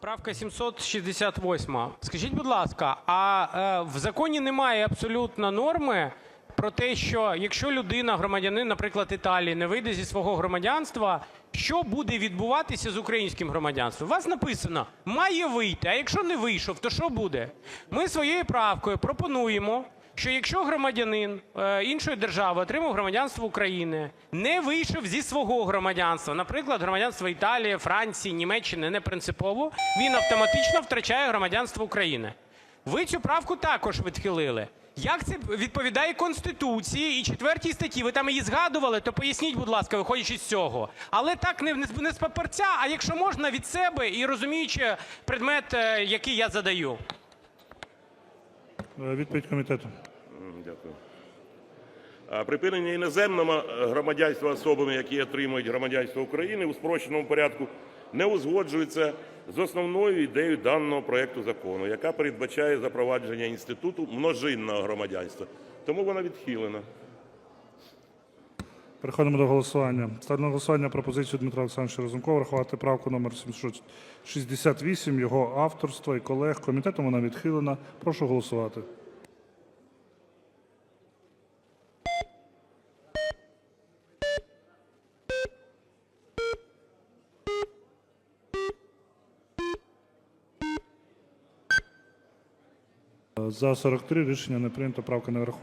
Правка 768. Скажіть, будь ласка, а е, в законі немає абсолютно норми про те, що якщо людина, громадянин, наприклад, Італії, не вийде зі свого громадянства, що буде відбуватися з українським громадянством? У вас написано «має вийти», а якщо не вийшов, то що буде? Ми своєю правкою пропонуємо, що якщо громадянин е, іншої держави отримав громадянство України, не вийшов зі свого громадянства, наприклад, громадянство Італії, Франції, Німеччини, не принципово, він автоматично втрачає громадянство України. Ви цю правку також відхилили. Як це відповідає Конституції і 4 статті? Ви там її згадували, то поясніть, будь ласка, виходячи з цього. Але так не, не з папірця, а якщо можна, від себе і розуміючи предмет, е, який я задаю. Е, Відповідь комітету. Дякую. Припинення іноземного громадянства особами, які отримують громадянство України у спрощеному порядку, не узгоджується з основною ідеєю даного проекту закону, яка передбачає запровадження інституту множинного громадянства. Тому вона відхилена. Переходимо до голосування. Ставлю на голосування пропозицію Дмитра Олександровича Разумкова врахувати правку номер 768, його авторства і колег. Комітетом вона відхилена. Прошу голосувати. За 43 рішення не прийнято, правка не врахована.